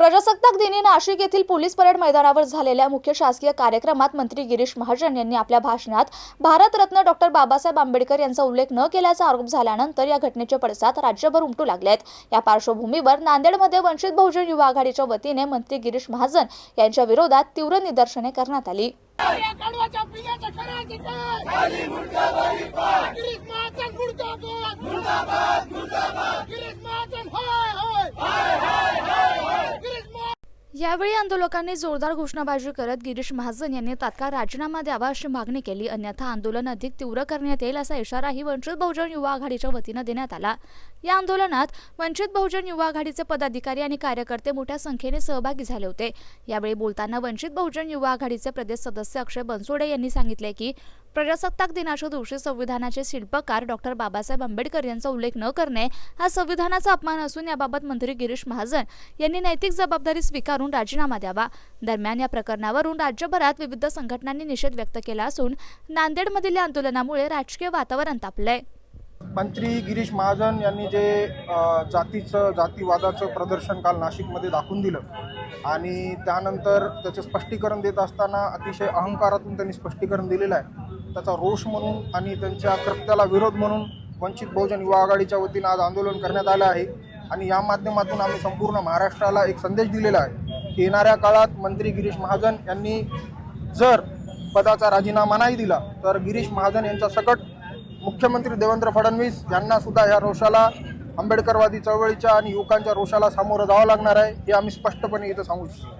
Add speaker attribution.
Speaker 1: प्रजासत्ताक दिनी नाशिक येथील पोलीस परेड मैदानावर झालेल्या मुख्य शासकीय कार्यक्रमात मंत्री गिरीश महाजन यांनी आपल्या भाषणात भारतरत्न डॉक्टर बाबासाहेब आंबेडकर यांचा उल्लेख न केल्याचा आरोप झाल्यानंतर या घटनेचे पडसाद राज्यभर उमटू लागलेत. या पार्श्वभूमीवर नांदेडमध्ये वंचित बहुजन युवा आघाडीच्या वतीने मंत्री गिरीश महाजन यांच्या विरोधात तीव्र निदर्शने करण्यात आली
Speaker 2: या गाढवाच्या पिण्याचं करायचं काय गिरीश महाजन मुर्दाबाद मुर्दाबाद मुर्दाबाद गिरीश महाजन हाय हाय गिरीश महाजन
Speaker 1: यावेळी आंदोलकांनी जोरदार घोषणाबाजी करत गिरीश महाजन यांनी तात्काळ राजीनामा द्यावा अशी मागणी केली. अन्यथा आंदोलन अधिक तीव्र करण्यात येईल असा इशाराही वंचित बहुजन युवा आघाडीच्या वतीनं देण्यात आला. या आंदोलनात वंचित बहुजन युवा आघाडीचे पदाधिकारी आणि कार्यकर्ते मोठ्या संख्येने सहभागी झाले होते. यावेळी बोलताना वंचित बहुजन युवा आघाडीचे प्रदेश सदस्य अक्षय बनसोडे यांनी सांगितले की प्रजासत्ताक दिनाच्या दिवशी संविधानाचे शिल्पकार डॉक्टर बाबासाहेब आंबेडकर यांचा उल्लेख न करणे हा संविधानाचा अपमान असून याबाबत मंत्री गिरीश महाजन यांनी नैतिक जबाबदारी स्वीकारून राजीनामा द्यावा. दरम्यान या प्रकरणावरून राज्यभरात विविध संघटनांनी निषेध व्यक्त केला असून नांदेडमधील या आंदोलनामुळे राजकीय वातावरण तापलंय.
Speaker 3: मंत्री गिरीश महाजन यांनी जे जातीचं जातीवादाचं प्रदर्शन काल नाशिकमध्ये दाखवून दिलं आणि त्यानंतर त्याचं स्पष्टीकरण देत असताना अतिशय अहंकारातून त्यांनी स्पष्टीकरण दिलेलं आहे. त्याचा रोष म्हणून आणि त्यांच्या कृत्याला विरोध म्हणून वंचित बहुजन युवा आघाडीच्या वतीनं आज आंदोलन करण्यात आलं आहे. आणि या माध्यमातून आम्ही संपूर्ण महाराष्ट्राला एक संदेश दिलेला आहे की येणाऱ्या काळात मंत्री गिरीश महाजन यांनी जर पदाचा राजीनामा नाही दिला तर गिरीश महाजन यांच्या सकट मुख्यमंत्री देवेंद्र फडणवीस यांना सुद्धा ह्या रोषाला आंबेडकरवादी चळवळीच्या आणि युवकांच्या रोषाला सामोरं जावं लागणार आहे हे आम्ही स्पष्टपणे इथं सांगू शकतो